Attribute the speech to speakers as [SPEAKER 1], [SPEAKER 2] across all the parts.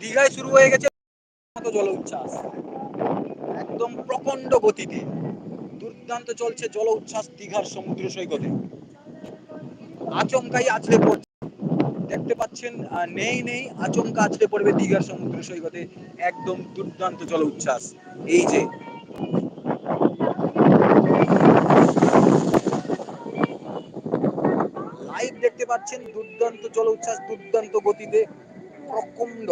[SPEAKER 1] দীঘায় শুরু হয়ে গেছে জল উচ্ছ্বাস। একদম প্রচণ্ড গতিতে দুর্দান্ত চলছে জল উচ্ছ্বাস দীঘার সমুদ্র সৈকতে। আচমকাই আছড়ে পড়ছে। দেখতে পাচ্ছেন নেই নেই, আচমকা আছড়ে পড়বে দীঘার সমুদ্র সৈকতে। একদম দুর্দান্ত জল উচ্ছ্বাস। এই যে লাইভ দেখতে পাচ্ছেন দুর্দান্ত জল উচ্ছ্বাস, দুর্দান্ত গতিতে প্রচণ্ড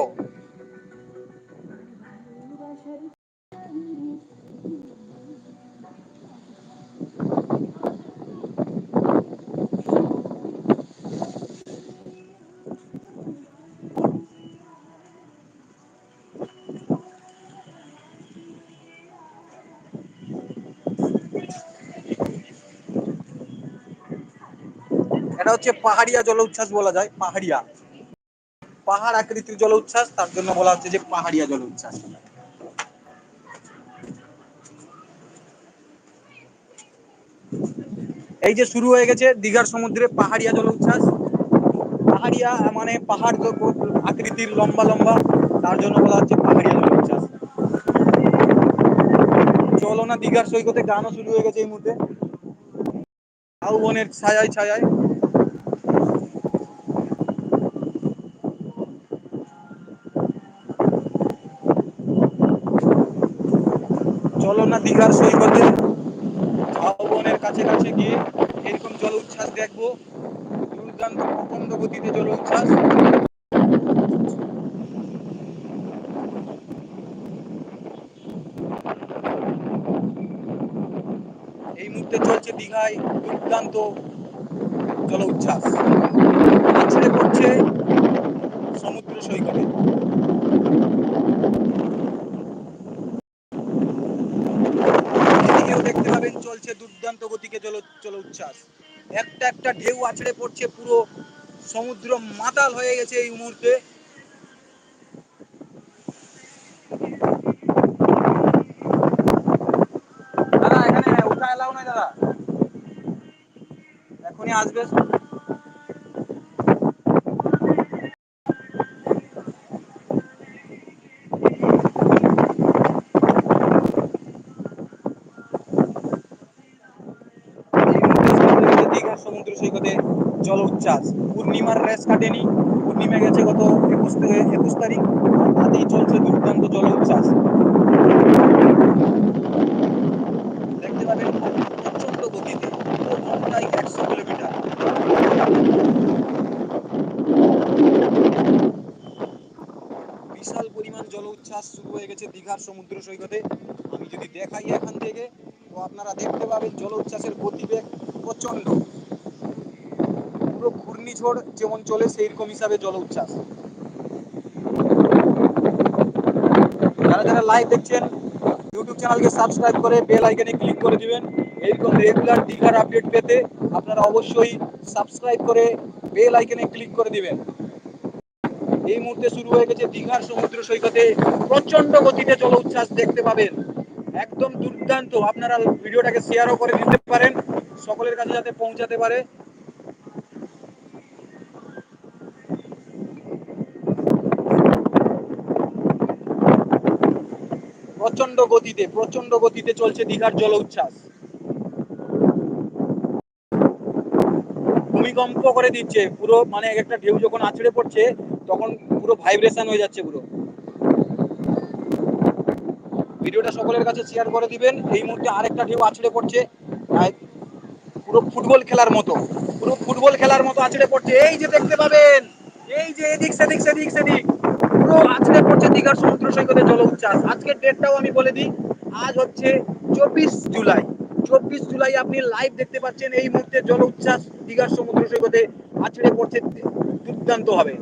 [SPEAKER 1] এটা হচ্ছে পাহাড়িয়া জল উচ্ছ্বাস বলা যায়, পাহাড়িয়া। পাহাড় আকৃতির জল উচ্ছ্বাস, তার জন্য বলা হচ্ছে যে পাহাড়িয়া জল উচ্ছ্বাস। এই যে শুরু হয়ে গেছে দীঘার সমুদ্রে পাহাড়িয়া জল উচ্ছ্বাস। পাহাড়িয়া মানে পাহাড় আকৃতির, লম্বা লম্বা, তার জন্য বলা হচ্ছে পাহাড়িয়া জল উচ্ছ্বাস। চলো না, দীঘার সৈকতে গানও শুরু হয়ে গেছে এই মুহূর্তে। বনের ছায়ায় ছায়ায়। চলো না দীঘার সৈকতে। ঝাউবনের কাছে কাছে গিয়ে এরকম জল উচ্ছ্বাস দেখব। দুর্দান্ত প্রচণ্ড গতিতে জল উচ্ছ্বাস। এই মুহূর্তে চলছে দীঘায় দুর্দান্ত জল উচ্ছ্বাস। আছড়ে পড়ছে সমুদ্র সৈকতে এদিকেও দেখতে পাবেন চলছে দুর্দান্ত গতিকে জল জল উচ্ছ্বাস একটা একটা ঢেউ আছড়ে পড়ছে, পুরো সমুদ্র মাতাল হয়ে গেছে এই মুহূর্তে। দাদা, এখানে উঠা এলাও না দাদা। এখনই আসবে এই মুহূর্তে শুরু হয়েছে দীঘার সমুদ্র সৈকতে জল উচ্ছ্বাস পূর্ণিমার রেস কাটেনি, পূর্ণিমা গেছে গত একুশ থেকে একুশ তারিখ, তাতেই চলছে দুর্দান্ত জল উচ্ছ্বাস দেখতে পাবেন প্রচণ্ড গতিতে ঘন্টায় একশো কিলোমিটার। বিশাল পরিমাণ জল উচ্ছ্বাস শুরু হয়ে গেছে দীঘার সমুদ্র সৈকতে। আমি যদি দেখাই এখান থেকে, তো আপনারা দেখতে পাবেন জল উচ্ছ্বাসের গতিবেগ প্রচণ্ড ঘূর্ণিঝড় যেমন চলে সেই রকম হিসাবে জল উচ্ছ্বাস। যারা যারা লাইভ দেখছেন ইউটিউব চ্যানেলকে সাবস্ক্রাইব করে বেল আইকনে ক্লিক করে দিবেন। এইরকম রেগুলার দীঘার আপডেট পেতে আপনারা অবশ্যই সাবস্ক্রাইব করে বেল আইকনে ক্লিক করে দিবেন। এই মুহূর্তে শুরু হয়ে গেছে দীঘার সমুদ্র সৈকতে প্রচণ্ড গতিতে জল উচ্ছ্বাস দেখতে পাবেন। একদম দুর্দান্ত। আপনারা ভিডিওটাকে শেয়ারও করে দিতে পারেন। সকলের কাছে যাতে পৌঁছাতে পারে। প্রচণ্ড গতিতে প্রচণ্ড গতিতে চলছে দীঘার জল উচ্ছ্বাস। ভূমিকম্প করে দিচ্ছে, পুরো মানে এক একটা ঢেউ যখন আছড়ে পড়ছে, তখন পুরো ভাইব্রেশন হয়ে যাচ্ছে পুরো। ভিডিওটা সকলের কাছে শেয়ার করে দিবেন। এই মুহূর্তে আরেকটা ঢেউ আছড়ে পড়ছে পুরো ফুটবল খেলার মতো, পুরো ফুটবল খেলার মতো আছড়ে পড়ছে। এই যে দেখতে পাবেন, এই যে এদিক সেদিক সেদিক সেদিক। পুরো আছড়ে পড়ছে দীঘার সমুদ্র সৈকতে জল উচ্ছ্বাস আজকের ডেটটাও আমি বলে দিই, আজ হচ্ছে চব্বিশ জুলাই। চব্বিশ জুলাই আপনি লাইভ দেখতে পাচ্ছেন, এই মুহূর্তে জল উচ্ছ্বাস দীঘার সমুদ্র সৈকতে আছড়ে পড়ছে, দুর্দান্ত হবে।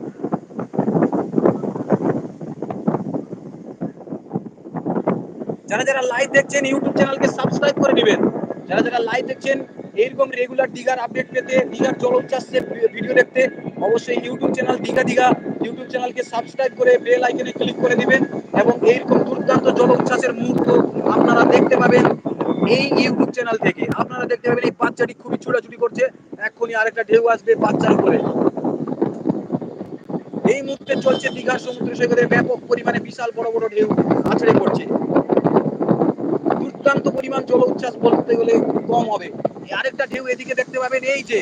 [SPEAKER 1] যারা যারা লাইভ দেখছেন ইউটিউব চ্যানেলকে সাবস্ক্রাইব করে নেবেন। যারা যারা লাইভ দেখছেন এইরকম রেগুলার দীঘার আপডেট পেতে দীঘার জল উচ্ছ্বাসের ভিডিও দেখতে অবশ্যই YouTube channel Digha Digha YouTube চ্যানেলকে সাবস্ক্রাইব করে বেল আইকনে ক্লিক করে দিবেন এবং এইরকম দুর্দান্ত জল উচ্ছ্বাসের মুহূর্ত আপনারা দেখতে পাবেন এই ইউটিউব চ্যানেল থেকে। আপনারা দেখতে পাবেন এই বাচ্চাটি খুবই ছুটাছুটি করছে, এক্ষুনি আরেকটা ঢেউ আসবে বাচ্চার উপরে। এই মুহূর্তে চলছে দীঘার সমুদ্র সৈকতে ব্যাপক পরিমাণে বিশাল বড় বড় ঢেউ আছড়ে পড়ছে। দুর্দান্ত পরিমাণ জল উচ্ছ্বাস বলতে গেলে কম হবে। আরেকটা ঢেউ এদিকে দেখতে পাবেন, এই যে।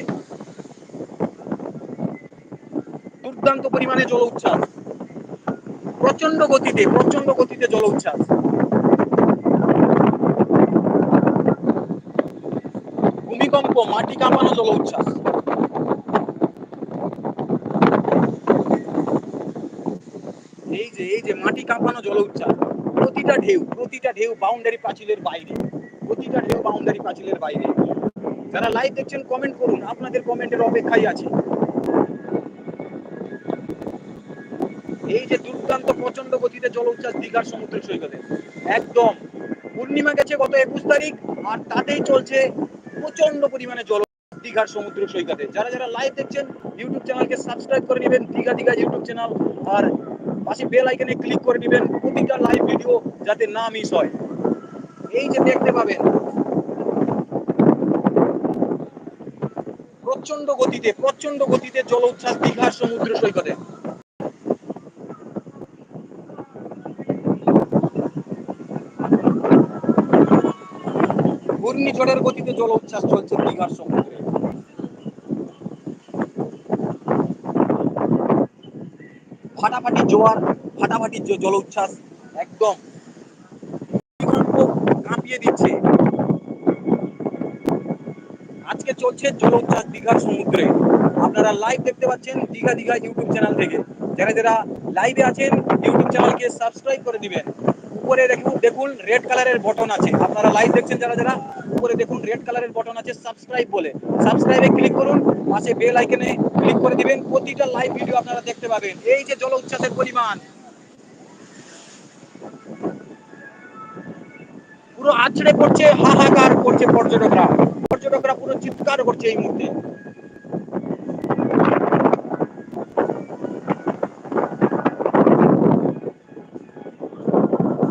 [SPEAKER 1] দুর্দান্ত পরিমাণে জল উচ্ছ্বাস। প্রচণ্ড গতিতে প্রচণ্ড গতিতে জল উচ্ছ্বাস। ভূমিকম্প, মাটি কাঁপানো জল উচ্ছ্বাস। এই যে এই যে, মাটি কাঁপানো জল উচ্ছ্বাস। প্রতিটা ঢেউ। প্রতিটা ঢেউ বাউন্ডারি পাঁচিলের বাইরে। প্রতিটা ঢেউ বাউন্ডারি পাঁচিলের বাইরে। যারা লাইভ দেখছেন কমেন্ট করুন। আপনাদের কমেন্টের অপেক্ষায় আছে। এই যে দুর্দান্ত প্রচণ্ড গতিতে জল উচ্ছ্বাস দীঘার সমুদ্র সৈকতে। একদম। পূর্ণিমা গেছে গত একুশ তারিখ, আর তাতেই চলছে প্রচণ্ড পরিমাণে জল দীঘার সমুদ্র সৈকতে। যারা যারা লাইভ দেখছেন ইউটিউব চ্যানেলকে সাবস্ক্রাইব করে নেবেন, দীঘা দীঘা ইউটিউব চ্যানেল আর পাশে বেল আইকনে ক্লিক করে নেবেন। প্রতিটা লাইভ ভিডিও যাতে না মিস হয়। এই যে দেখতে পাবেন। প্রচণ্ড গতিতে প্রচণ্ড গতিতে জল উচ্ছ্বাস দীঘার সমুদ্র সৈকতে। ঘূর্ণিঝড়ের গতিতে জল উচ্ছ্বাস চলছে দীঘার সমুদ্রে। ফাটাফাটি জোয়ার ফাটাফাটি জল উচ্ছ্বাস একদম কাঁপিয়ে দিচ্ছে। আজকে চলছে জল উচ্ছ্বাস দীঘার সমুদ্রে। আপনারা লাইভ দেখতে পাচ্ছেন দীঘা দীঘা ইউটিউব চ্যানেল থেকে। যারা যারা লাইভে আছেন ইউটিউব চ্যানেলকে সাবস্ক্রাইব করে দিবেন। উপরে দেখুন দেখুন রেড কালারের বটন আছে। আপনারা লাইভ দেখছেন যারা যারা, উপরে দেখুন রেড কালারের বটন আছে সাবস্ক্রাইব বলে। সাবস্ক্রাইবে ক্লিক করুন, পাশে বেল আইকনে ক্লিক করে দিবেন। প্রতিটা লাইভ ভিডিও আপনারা দেখতে পাবেন। এই যে জল উচ্ছ্বাসের পরিমাণ পুরো আছড়ে পড়ছে, হাহাকার করছে পর্যটকরা। পর্যটকরা পুরো চিৎকার করছে এই মুহূর্তে।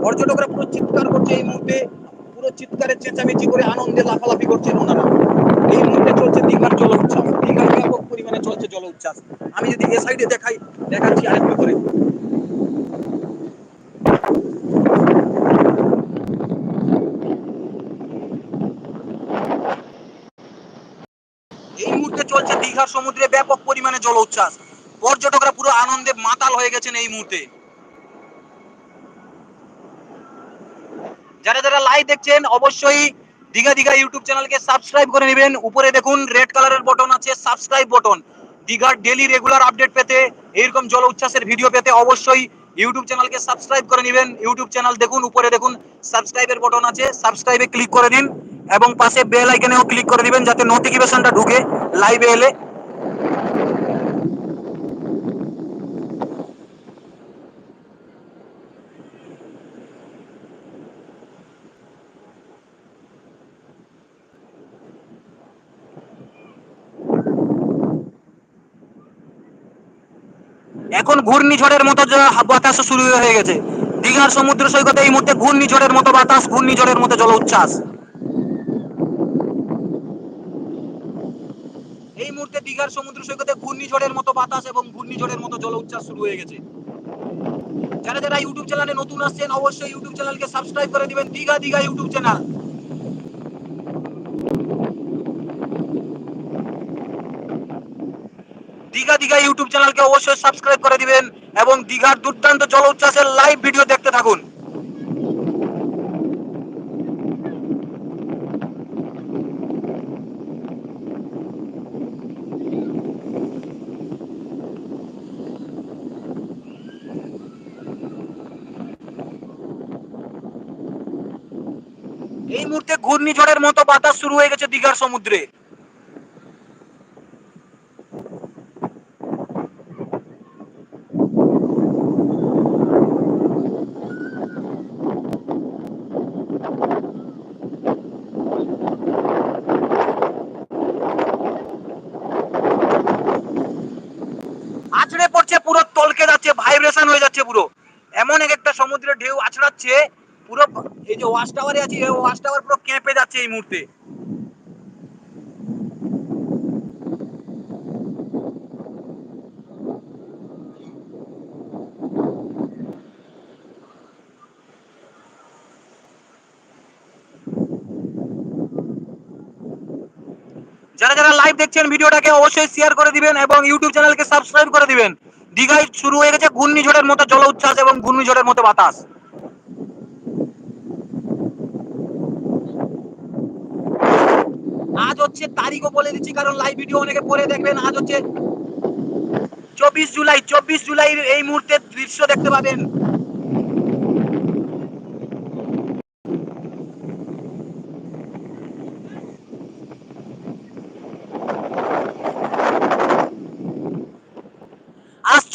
[SPEAKER 1] পর্যটকরা পুরো চিৎকার করছে এই মুহূর্তে। পুরো চিৎকারের চেঁচামেচি করে আনন্দে লাফালাফি করছেন ওনারা। এই মুহূর্তে চলছে দীঘার জল উচ্ছ্বাস। দীঘার ব্যাপক পরিমাণে চলছে জল উচ্ছ্বাস। আমি যদি এ সাইডে দেখাই, দেখাচ্ছি আরেকটু করে এই মুহূর্তে চলছে দীঘার সমুদ্রে ব্যাপক পরিমাণে জল উচ্ছ্বাস পর্যটকরা পুরো আনন্দে মাতাল হয়ে গেছেন এই মুহূর্তে। যারা যারা লাইভ দেখছেন, অবশ্যই দীঘা দীঘা ইউটিউব চ্যানেলকে সাবস্ক্রাইব করে নেবেন। উপরে দেখুন রেড কালারের বটন আছে সাবস্ক্রাইব বটন দীঘার ডেলি রেগুলার আপডেট পেতে এইরকম জল উচ্ছ্বাসের ভিডিও পেতে অবশ্যই ইউটিউব চ্যানেলকে সাবস্ক্রাইব করে নেবেন। ইউটিউব চ্যানেল দেখুন, উপরে দেখুন সাবস্ক্রাইবের বটন আছে। সাবস্ক্রাইবে ক্লিক করে দিন এবং পাশে বেল আইকনেও ক্লিক করে দিবেন যাতে নোটিফিকেশনটা ঢুকে। লাইভে এলে এখন ঘূর্ণিঝড়ের মতো বাতাস শুরু হয়ে গেছে। দীঘার সমুদ্র সৈকতে এই মুহূর্তে ঘূর্ণিঝড়ের মতো বাতাস, ঘূর্ণিঝড়ের মতো জল উচ্ছ্বাস এই মুহূর্তে দীঘার সমুদ্র সৈকতে ঘূর্ণিঝড়ের মতো বাতাস এবং ঘূর্ণিঝড়ের মতো জল উচ্ছ্বাস শুরু হয়ে গেছে। যারা যারা ইউটিউব চ্যানেলে নতুন আসছেন, অবশ্যই ইউটিউব চ্যানেলকে সাবস্ক্রাইব করে দিবেন। Digha Digha YouTube channel Digha Digha YouTube চ্যানেলকে অবশ্যই সাবস্ক্রাইব করে দিবেন এবং দীঘার দুর্দান্ত জল উচ্ছ্বাসের লাইভ ভিডিও দেখতে থাকুন। এই মুহূর্তে ঘূর্ণিঝড়ের মতো বাতাস শুরু হয়ে গেছে দীঘার সমুদ্রে। আছড়ে পড়ছে পুরো তলকে যাচ্ছে ভাইব্রেশন হয়ে যাচ্ছে পুরো। এমন এক একটা সমুদ্রের ঢেউ আছড়াচ্ছে ওয়াচ টাওয়ারে আছি ওয়াচ টাওয়ার পুরো কেঁপে যাচ্ছে এই মুহূর্তে। যারা যারা লাইভ দেখছেন ভিডিওটাকে অবশ্যই শেয়ার করে দিবেন এবং ইউটিউব চ্যানেলকে সাবস্ক্রাইব করে দিবেন। দীঘায় শুরু হয়ে গেছে ঘূর্ণিঝড়ের মতো জল উচ্ছ্বাস এবং ঘূর্ণিঝড়ের মতো বাতাস। হচ্ছে তারিখও বলে দিচ্ছি, কারণ লাইভ ভিডিও অনেকে পরে দেখবেন। আজ হচ্ছে চব্বিশ জুলাই চব্বিশ জুলাই এই মুহূর্তে দৃশ্য দেখতে পাবেন।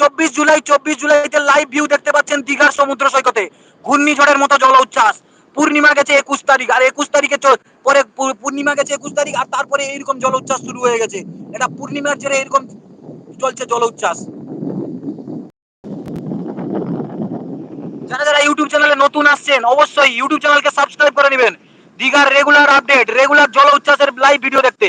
[SPEAKER 1] চব্বিশ জুলাই, চব্বিশ জুলাইতে লাইভ ভিউ দেখতে পাচ্ছেন দীঘার সমুদ্র সৈকতে। ঘূর্ণিঝড়ের মতো জল উচ্ছ্বাস। পূর্ণিমা গেছে একুশ তারিখ, আর একুশ তারিখে পরে পূর্ণিমা গেছে একুশ তারিখ, আর তারপরে এইরকম জল উচ্ছ্বাস শুরু হয়ে গেছে। এটা পূর্ণিমার জেরে এরকম চলছে জল উচ্ছ্বাস। যারা যারা ইউটিউব চ্যানেলে নতুন আসছেন, অবশ্যই ইউটিউব চ্যানেলকে সাবস্ক্রাইব করে নেবেন। দীঘার রেগুলার আপডেট রেগুলার জল উচ্ছ্বাসের লাইভ ভিডিও দেখতে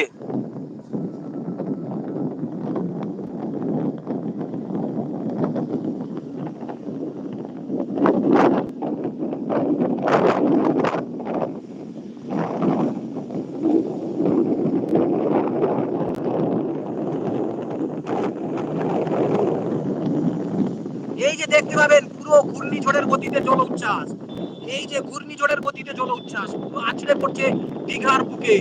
[SPEAKER 1] এই যে দেখতে পাবেন পুরো ঘূর্ণিঝড়ের গতিতে জল উচ্ছ্বাস। এই যে ঘূর্ণিঝড়ের গতিতে জল উচ্ছ্বাস, পুরো আছড়ে পড়ছে দীঘার বুকে।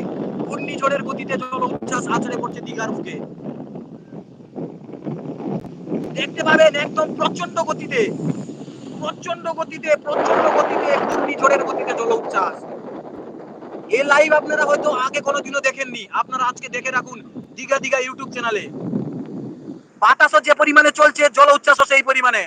[SPEAKER 1] ঘূর্ণিঝড়ের গতিতে জল উচ্ছ্বাস, আছড়ে পড়ছে দীঘার বুকে। দেখতে পাবেন একদম প্রচণ্ড গতিতে প্রচণ্ড গতিতে প্রচণ্ড গতিতে ঘূর্ণিঝড়ের গতিতে জল উচ্ছ্বাস। এই লাইভ আপনারা হয়তো আগে কোনোদিনও দেখেননি। আপনারা আজকে দেখে রাখুন দীঘা দীঘা ইউটিউব চ্যানেলে। বাতাসও যে পরিমাণে চলছে, জল উচ্ছ্বাসও সেই পরিমাণে।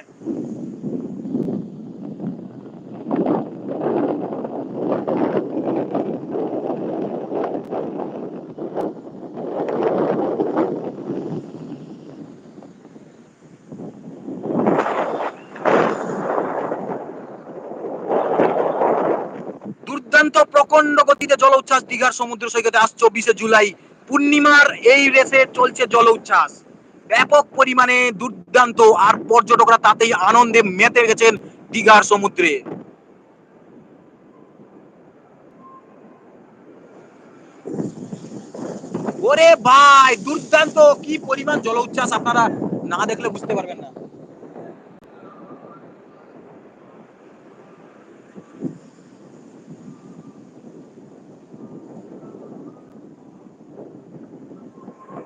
[SPEAKER 1] প্রকন্ড গতিতে জল উচ্ছ্বাস দীঘার সমুদ্র সৈকতে আজ চব্বিশে জুলাই। পূর্ণিমার এই রেসে চলছে জল উচ্ছ্বাস। ব্যাপক পরিমাণে দুর্দান্ত আর পর্যটকরা তাতেই আনন্দে মেতে গেছেন দীঘার সমুদ্রে। ওরে ভাই, দুর্দান্ত! কি পরিমাণ জল উচ্ছ্বাস আপনারা না দেখলে বুঝতে পারবেন না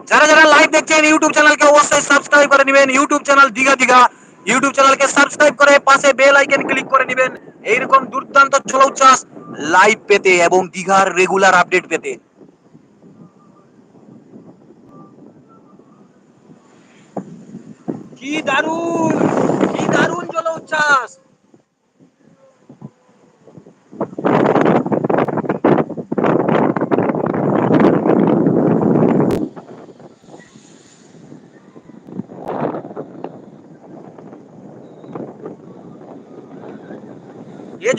[SPEAKER 1] যারা যারা লাইভ দেখছেন ইউটিউব চ্যানেলকে অবশ্যই সাবস্ক্রাইব করে নেবেন। YouTube channel Digha Digha. YouTube চ্যানেলকে সাবস্ক্রাইব করে পাশে বেল আইকন ক্লিক করে নেবেন। এইরকম দুর্দান্ত জল উচ্ছ্বাস লাইভ পেতে এবং দিঘার রেগুলার আপডেট পেতে। কি দারুণ কি দারুণ জল উচ্ছ্বাস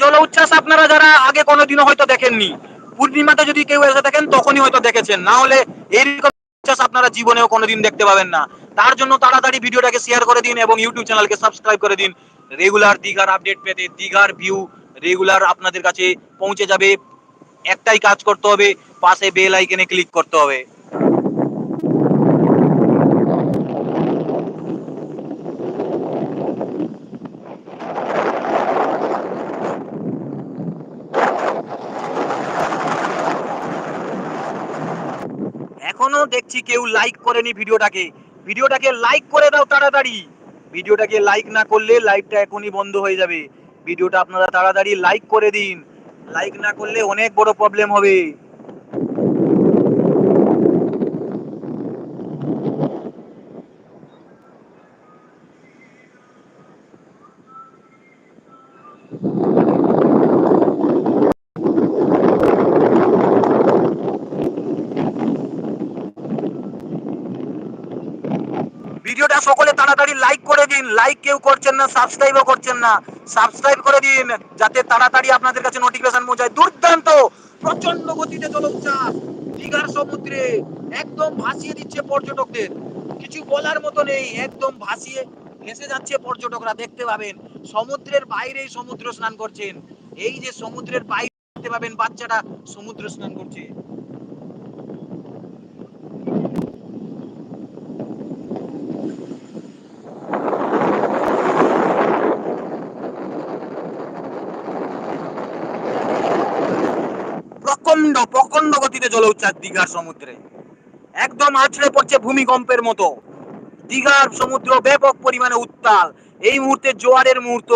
[SPEAKER 1] জল উচ্ছ্বাস আপনারা যারা আগে কোনোদিনও হয়তো দেখেননি, পূর্ণিমাতে যদি কেউ এসে থাকেন তখনই হয়তো দেখেছেন। না হলে এইরকম উচ্ছ্বাস আপনারা জীবনেও কোনোদিন দেখতে পাবেন না। তার জন্য তাড়াতাড়ি ভিডিওটাকে শেয়ার করে দিন এবং ইউটিউব চ্যানেলকে সাবস্ক্রাইব করে দিন। রেগুলার দিঘার আপডেট পেতে দিঘার ভিউ রেগুলার আপনাদের কাছে পৌঁছে যাবে। একটাই কাজ করতে হবে, পাশে বেল আইকনে ক্লিক করতে হবে। দেখছি কেউ লাইক করেনি ভিডিওটাকে। ভিডিওটাকে লাইক করে দাও তাড়াতাড়ি। ভিডিওটাকে লাইক না করলে লাইভটা এখনই বন্ধ হয়ে যাবে। ভিডিওটা আপনারা তাড়াতাড়ি লাইক করে দিন। লাইক না করলে অনেক বড় প্রবলেম হবে। ভিডিওটা সকলে তাড়াতাড়ি লাইক করে দিন। লাইক কেউ করছেন না সাবস্ক্রাইবও করছেন না। সাবস্ক্রাইব করে দিন, যাতে তাড়াতাড়ি আপনাদের কাছে নোটিফিকেশন পৌঁছায়। দুর্দান্ত! প্রচণ্ড গতিতে চলে উচ্ছ্বাস দীঘার সমুদ্রে একদম ভাসিয়ে দিচ্ছে পর্যটকদের। কিছু বলার মতো নেই, একদম ভাসিয়ে ভেসে যাচ্ছে পর্যটকরা, দেখতে পাবেন। সমুদ্রের বাইরেই সমুদ্র স্নান করছেন। এই যে সমুদ্রের বাইরে দেখতে পাবেন বাচ্চাটা সমুদ্র স্নান করছে। প্রচণ্ড গতিতে জল উচ্ছ্বাস দীঘার সমুদ্রে। একদম আছড়ে পড়ছে ভূমিকম্পের মতো। দীঘার সমুদ্র ব্যাপক পরিমাণে উত্তাল। এই মুহূর্তে জোয়ারের মুহূর্ত।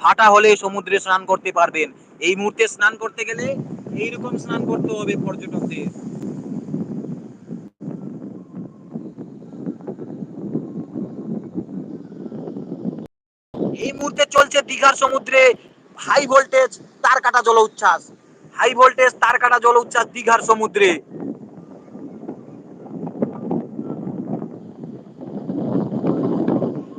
[SPEAKER 1] ভাটা হলে সমুদ্রে স্নান করতে পারবেন। এই মুহূর্তে স্নান করতে গেলে এইরকম স্নান করতে হবে পর্যটকদের। এই মুহূর্তে চলছে দীঘার সমুদ্রে হাই ভোল্টেজ তার কাটা জল উচ্ছ্বাস হাই ভোল্টেজ, তার কাটা জল উচ্ছ্বাস দীঘার সমুদ্রে।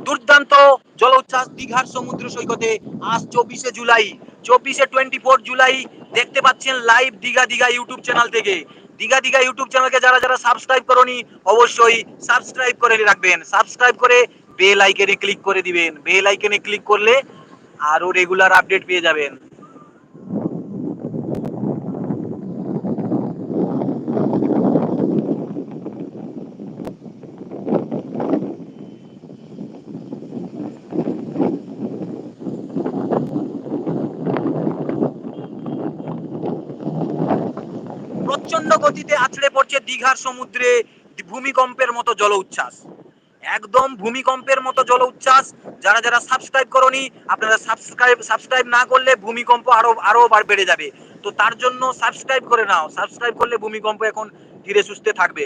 [SPEAKER 1] দুর্দান্ত জল উচ্ছ্বাস দীঘার সমুদ্র সৈকতে, আজ চব্বিশে জুলাই। চব্বিশে টোয়েন্টি ফোর জুলাই, দেখতে পাচ্ছেন live Digha Digha YouTube channel থেকে। দীঘা দীঘা ইউটিউব চ্যানেলকে যারা যারা সাবস্ক্রাইব করনি, অবশ্যই সাবস্ক্রাইব করে রাখবেন। সাবস্ক্রাইব করে বেল আইকনে ক্লিক করে দিবেন। বেল আইকনে ক্লিক করলে আরও রেগুলার আপডেট পেয়ে যাবেন প্রচণ্ড গতিতে পড়ছে দীঘার সমুদ্রে ভূমিকম্পের মতো জল উচ্ছ্বাস একদম ভূমিকম্পের মতো জল উচ্ছ্বাস যারা যারা সাবস্ক্রাইব করনি, আপনারা সাবস্ক্রাইব সাবস্ক্রাইব না করলে ভূমিকম্প আরও আরও বেড়ে যাবে। তো তার জন্য সাবস্ক্রাইব করে নাও। সাবস্ক্রাইব করলে ভূমিকম্প এখন ধীরে সুস্থে থাকবে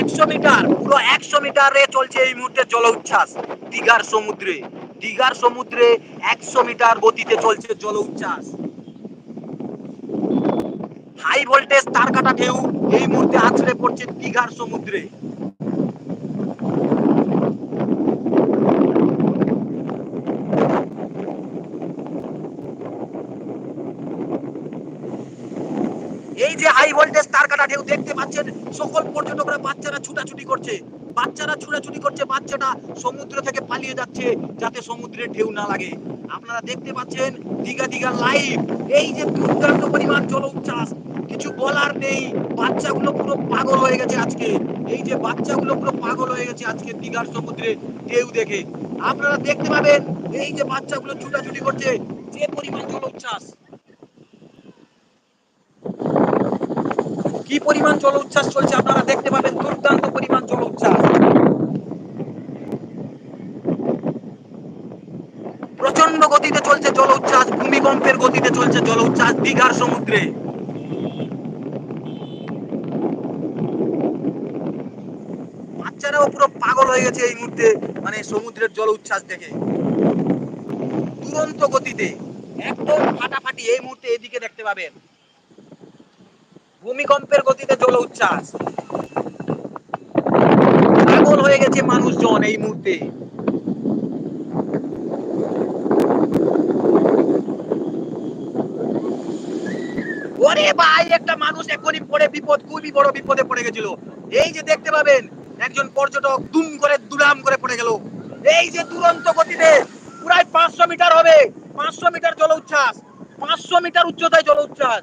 [SPEAKER 1] একশো মিটার পুরো একশো মিটারে চলছে এই মুহূর্তে জল উচ্ছ্বাস দীঘার সমুদ্রে। দীঘার সমুদ্রে একশো মিটার গতিতে চলছে জল উচ্ছ্বাস হাই ভোল্টেজ তার কাটা ঢেউ এই মুহূর্তে আছড়ে পড়ছে দীঘার সমুদ্রে। এই যে হাই ভোল্টেজ তার কাটা ঢেউ দেখতে পাচ্ছেন, সকল পর্যটকরা বাচ্চারা ছুটাছুটি করছে। বাচ্চারা ছুটাছুটি করছে, বাচ্চাটা সমুদ্র থেকে পালিয়ে যাচ্ছে যাতে সমুদ্রের ঢেউ না লাগে। আপনারা দেখতে পাচ্ছেন দীঘা দীঘা লাইভ এই যে দুর্দান্ত পরিমাণ জল উচ্ছ্বাস, কিছু বলার নেই। বাচ্চাগুলো পুরো পাগল হয়ে গেছে আজকে। এই যে বাচ্চাগুলো পুরো পাগল হয়ে গেছে আজকে দীঘার সমুদ্রে ঢেউ দেখে। আপনারা দেখতে পাবেন, এই যে বাচ্চাগুলো ছুটাছুটি করছে, যে পরিমাণ জল উচ্ছ্বাস। কি পরিমাণ জল উচ্ছ্বাস চলছে আপনারা দেখতে পাবেন, দুর্দান্ত পরিমাণ জল উচ্ছ্বাস। প্রচণ্ড গতিতে চলছে জল উচ্ছ্বাস, ভূমিকম্পের গতিতে চলছে জল উচ্ছ্বাস দীঘার সমুদ্রে। বাচ্চারাও পুরো পাগল হয়ে গেছে এই মুহূর্তে মানে সমুদ্রের জল উচ্ছ্বাস দেখে। দুরন্ত গতিতে, একদম ফাটাফাটি এই মুহূর্তে এদিকে দেখতে পাবেন। ভূমিকম্পের গতিতে জল উচ্ছ্বাস। পাগল হয়ে গেছে মানুষজন এই মুহূর্তে। ওরে ভাই, একটা মানুষ এখনই পড়ে বিপদ, খুবই বড় বিপদে পড়ে গেছিল। এই যে দেখতে পাবেন, একজন পর্যটক দুম করে দুলাম করে পড়ে গেল। এই যে দুরন্ত গতিতে, প্রায় পাঁচশো মিটার হবে। পাঁচশো মিটার জল উচ্ছ্বাস। পাঁচশো মিটার উচ্চতায় জল উচ্ছ্বাস।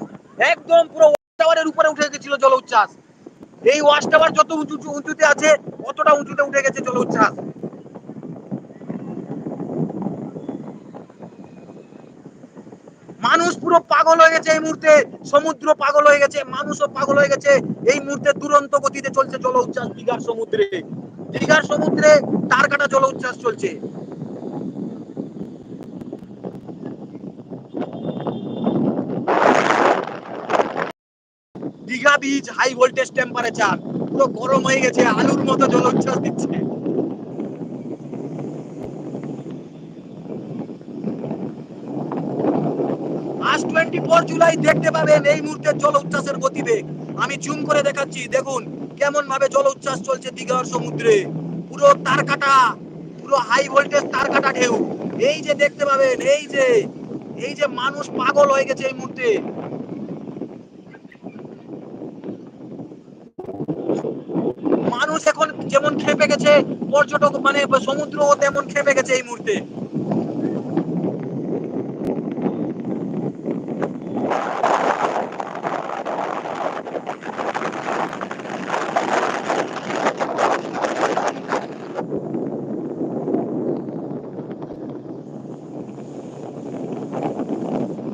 [SPEAKER 1] একদম পুরো টাওয়ারের উপরে উঠে গেছিল জল উচ্ছ্বাস। এই ওয়াশ টাওয়ার যত উঁচু উঁচু- উঁচুতে আছে, অতটা উঁচুতে উঠে গেছে জল উচ্ছ্বাস। মানুষ পুরো পাগল হয়ে গেছে এই মুহূর্তে, সমুদ্র পাগল হয়ে গেছে, মানুষও পাগল হয়ে গেছে। এই মুহূর্তে দুরন্ত গতিতে চলছে জল উচ্ছ্বাস দীঘার সমুদ্রে। দীঘার সমুদ্রে তার কাটা জল উচ্ছ্বাস চলছে। দীঘা বীজ হাই ভোল্টেজ টেম্পারেচার পুরো গরম হয়ে গেছে, আলুর মতো জল উচ্ছ্বাস দিচ্ছে। আজ টোয়েন্টি ফোর জুলাই দেখতে পাবেন এই মুহূর্তে জল উচ্ছ্বাসের গতিবেগ। আমি জুম করে দেখাচ্ছি, দেখুন কেমন ভাবে জল উচ্ছ্বাস চলছে দীঘার সমুদ্রে। পুরো তার কাটা পুরো হাই ভোল্টেজ তার কাটা ঢেউ। এই যে দেখতে পাবেন, এই যে এই যে মানুষ পাগল হয়ে গেছে এই মুহূর্তে। এখন যেমন খেপে গেছে, পর্যটক মানে সমুদ্র তেমন খেপে গেছে এই মুহূর্তে।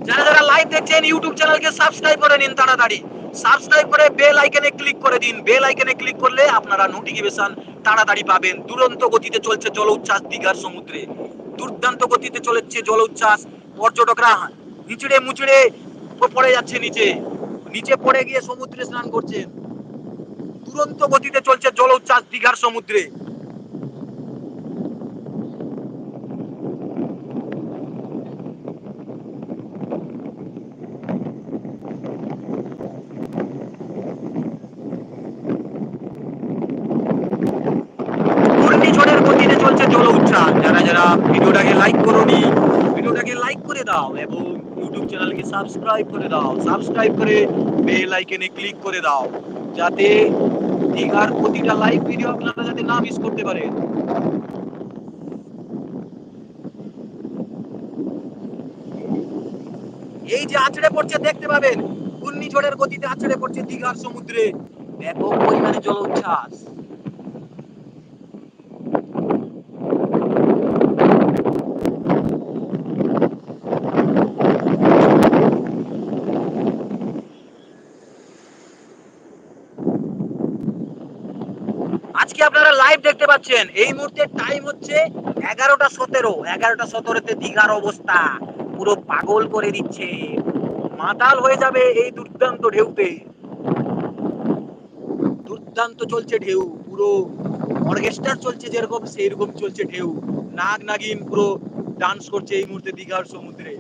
[SPEAKER 1] যারা যারা লাইভ ইউটিউব চ্যানেলকে সাবস্ক্রাইব করে নিন তাড়াতাড়ি। সাবস্ক্রাইব করে বেল আইকনে ক্লিক করে দিন। বেল আইকনে ক্লিক করলে আপনারা নোটিফিকেশন তাড়াতাড়ি পাবেন। দুরন্ত গতিতে চলছে জল উচ্ছ্বাস দীঘার সমুদ্রে। দুর্দান্ত গতিতে চলেছে জল উচ্ছ্বাস পর্যটকরা নিচড়ে মুচড়ে পড়ে যাচ্ছে নিচে। নিচে পড়ে গিয়ে সমুদ্রে স্নান করছেন দুরন্ত গতিতে চলছে জল উচ্ছ্বাস দীঘার সমুদ্রে ঘূর্ণিঝড়ের গতিতে চলছে জল উচ্ছ্বাস যারা যারা ভিডিওটাকে লাইক করোনি, ভিডিওটাকে লাইক করে দাও এবং ইউটিউব চ্যানেলকে সাবস্ক্রাইব করে দাও। সাবস্ক্রাইব করে বেল আইকনে ক্লিক করে দাও, যাতে দীঘার প্রতিটা লাইভ ভিডিও আপনারা যাতে না মিস করতে পারেন। এই যে আছড়ে পড়ছে, দেখতে পাবেন, ঘূর্ণিঝড়ের গতিতে আছড়ে পড়ছে দীঘার সমুদ্রে। ব্যাপক পরিমাণে জল উচ্ছ্বাস আজকে আপনারা লাইভ দেখতে পাচ্ছেন। এই মুহূর্তে টাইম হচ্ছে এগারোটা সতেরো। এগারোটা সতেরোতে দীঘার অবস্থা। পুরো পাগল করে দিচ্ছে। মাতাল হয়ে যাবে এই দুর্দান্ত ঢেউতে। দুর্দান্ত চলছে ঢেউ। পুরো অর্কেস্ট্রার চলছে যেরকম সেই রকম চলছে ঢেউ। নাগ নাগিন পুরো ডান্স করছে এই মুহূর্তে দীঘার সমুদ্রে।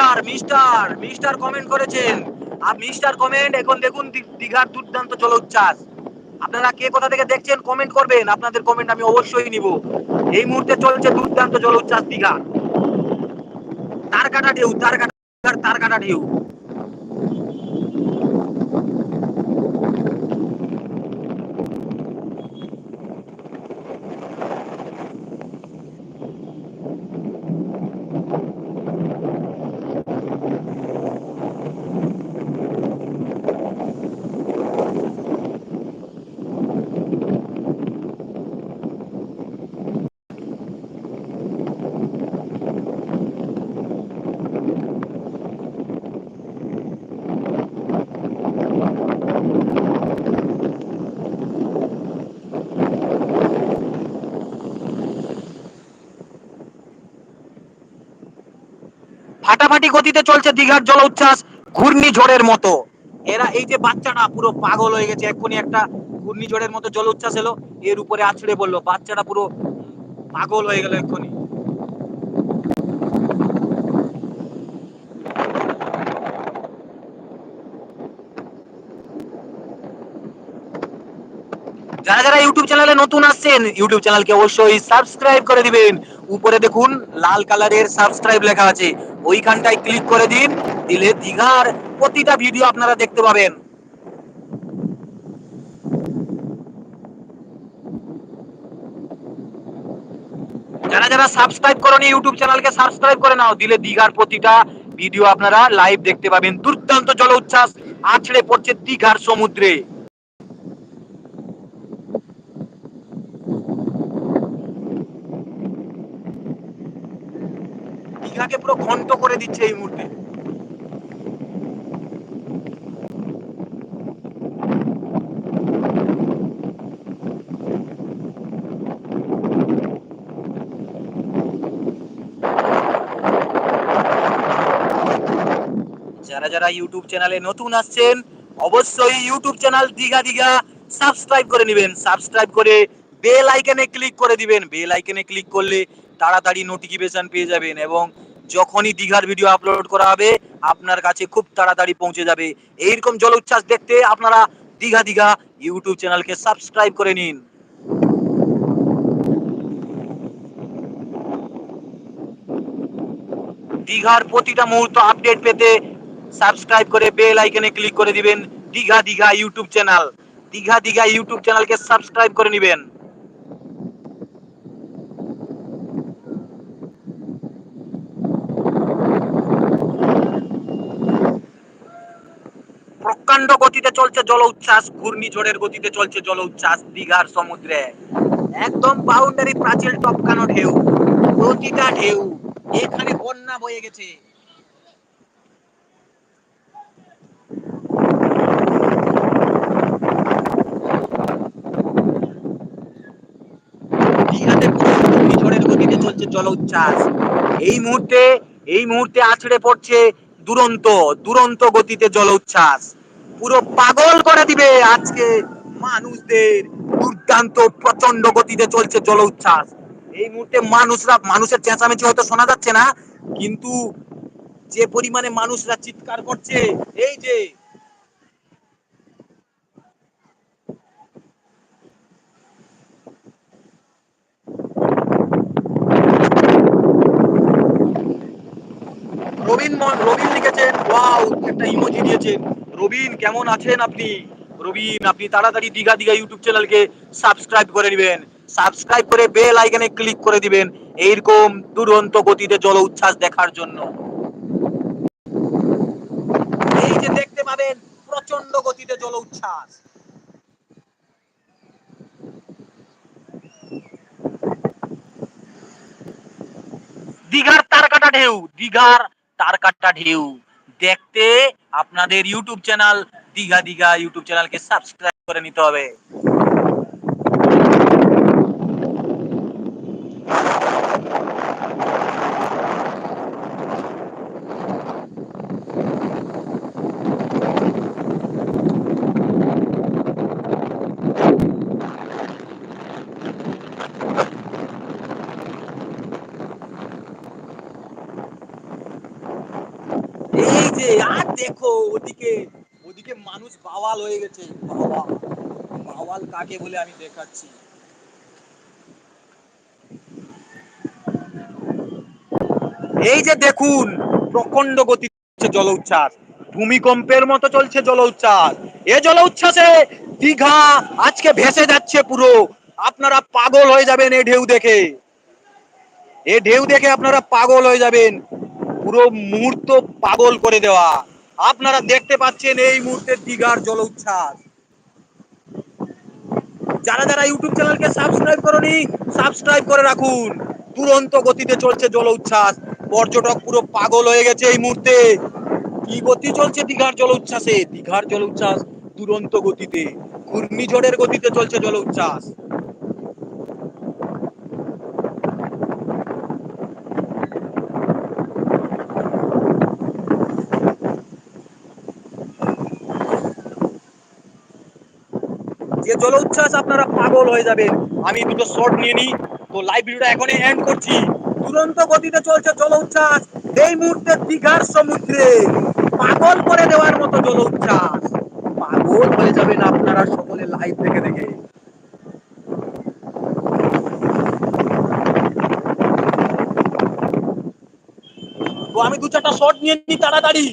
[SPEAKER 1] মিস্টার মিস্টার মিস্টার কমেন্ট করেছেন। আর মিস্টার কমেন্ট এখন দেখুন দিঘার দুর্দান্ত জল উচ্ছ্বাস আপনারা কে কোথা থেকে দেখছেন কমেন্ট করবেন। আপনাদের কমেন্ট আমি অবশ্যই নিব। এই মুহূর্তে চলছে দুর্দান্ত জল উচ্ছ্বাস দীঘা। তার কাটা ঢেউ তার কাটা তার কাটা ঢেউ। ফাটাফাটি গতিতে চলছে দীঘার জল উচ্ছ্বাস ঘূর্ণিঝড়ের মতো। এরা এই যে বাচ্চাটা, পুরো পাগল হয়ে গেছে। এক্ষুনি একটা ঘূর্ণিঝড়ের মতো জল উচ্ছ্বাস এলো, এর উপরে আছড়ে পড়ল। বাচ্চাটা পুরো পাগল হয়ে গেল এক্ষুনি। যারা যারা ইউটিউব চ্যানেলে নতুন আসছেন ইউটিউব চ্যানেলকে অবশ্যই সাবস্ক্রাইব করে দিবেন। উপরে দেখুন, লাল কালারের সাবস্ক্রাইব লেখা আছে। ওইখানটায় ক্লিক করে দিন, দিলে দীঘার প্রতিটা ভিডিও আপনারা দেখতে পাবেন। যারা যারা সাবস্ক্রাইব করনি ইউটিউব চ্যানেলকে সাবস্ক্রাইব করে নাও, দিলে দীঘার প্রতিটা ভিডিও আপনারা লাইভ দেখতে পাবেন। দুর্দান্ত জল উচ্ছ্বাস, আছড়ে পড়ছে দীঘার সমুদ্রে। দীঘাকে পুরো ঘন্ট করে দিচ্ছে এই মুহূর্তে। যারা ইউটিউব চ্যানেলে নতুন আসছেন, অবশ্যই YouTube channel Digha Digha subscribe করে নেবেন। সাবস্ক্রাইব করে বেল আইকনে ক্লিক করে দিবেন। বেল আইকনে ক্লিক করলে তাড়াতাড়ি নোটিফিকেশন পেয়ে যাবেন এবং যখনই দিঘার ভিডিও আপলোড করা হবে, আপনার কাছে খুব তাড়াতাড়ি পৌঁছে যাবে। এইরকম জল উচ্ছ্বাস দেখতে আপনারা দিঘা দিঘা ইউটিউব চ্যানেলকে সাবস্ক্রাইব করে নিন। দীঘার প্রতিটা মুহূর্ত আপডেট পেতে সাবস্ক্রাইব করে বেল আইকনে ক্লিক করে দিবেন। Digha Digha YouTube channel Digha Digha YouTube চ্যানেলকে সাবস্ক্রাইব করে নেবেন। প্রকাণ্ড গতিতে চলছে জল উচ্ছ্বাস ঘূর্ণিঝড়ের গতিতে চলছে জল উচ্ছ্বাস দীঘার সমুদ্রে। একদম বাউন্ডারি প্রাচীর টপকানো ঢেউ, প্রতিটা ঢেউ এখানে বন্যা বয়ে গেছে। জল উচ্ছ্বাস। এই মুহূর্তে এই মুহূর্তে আছড়ে পড়ছে দুরন্ত দুরন্ত গতিতে জল উচ্ছ্বাস। পুরো পাগল করে দিবে আজকে মানুষদের দুর্দান্ত প্রচণ্ড গতিতে চলছে জল উচ্ছ্বাস। এই মুহূর্তে মানুষরা, মানুষের চেঁচামেচি হয়তো শোনা যাচ্ছে না, কিন্তু যে পরিমাণে মানুষরা চিৎকার করছে, এই যে রবিন ম- রবিন লিখেছেন ওয়াও একটা ইমোজি দিয়েছেন। রবিন, কেমন আছেন আপনি? রবিন, আপনি তাড়াতাড়ি দিঘা দিঘা ইউটিউব চ্যানেলকে সাবস্ক্রাইব করে নেবেন। সাবস্ক্রাইব করে বেল আইকনে ক্লিক করে দিবেন এইরকম দুরন্ত গতিতে জল উচ্ছ্বাস দেখার জন্য। এই যে দেখতে পাবেন প্রচণ্ড গতিতে জল উচ্ছ্বাস। দীঘার তারকাটা ঢেউ, দীঘার তারকাটা ঢেউ। দেখতে আপনাদের YouTube channel Digha Digha YouTube চ্যানেলকে সাবস্ক্রাইব করে নিতে হবে এই যে আর দেখো ওদিকে ওদিকে মানুষ বাওয়াল হয়ে গেছে। বাওয়াল। কাকে বলে আমি দেখাচ্ছি। এই যে দেখুন প্রচণ্ড গতি জল উচ্ছ্বাস। ভূমিকম্পের মতো চলছে জল উচ্ছ্বাস। এ জল উচ্ছ্বাসে দীঘা আজকে ভেসে যাচ্ছে পুরো। আপনারা পাগল হয়ে যাবেন এই ঢেউ দেখে। এ ঢেউ দেখে আপনারা পাগল হয়ে যাবেন। পুরো মুহূর্ত পাগল করে দেওয়া। আপনারা দেখতে পাচ্ছেন এই মুহূর্তে দীঘার জল উচ্ছ্বাস যারা যারা ইউটিউব চ্যানেলকে সাবস্ক্রাইব করনি সাবস্ক্রাইব করে রাখুন। দুরন্ত গতিতে চলছে জল উচ্ছ্বাস পর্যটক পুরো পাগল হয়ে গেছে এই মুহূর্তে। কি গতি চলছে দীঘার জল উচ্ছ্বাসে দীঘার জল উচ্ছ্বাস দুরন্ত গতিতে। ঘূর্ণিঝড়ের গতিতে চলছে জল উচ্ছ্বাস যে জল উচ্ছ্বাস, আপনারা পাগল হয়ে যাবেন। আমি দুটো শর্ট নিয়ে নিই। তো লাইভ ভিডিওটা এখনই এন্ড করছি। দুরন্ত গতিতে চলছে জল উচ্ছ্বাস। এই মুহূর্তে দীঘার সমুদ্রে। পাগল করে দেওয়ার মতো জল উচ্ছ্বাস। পাগল হয়ে যাবেন আপনারা সকলে লাইভ দেখে দেখে। আমি দু চারটা শর্ট নিয়ে নিই তাড়াতাড়ি।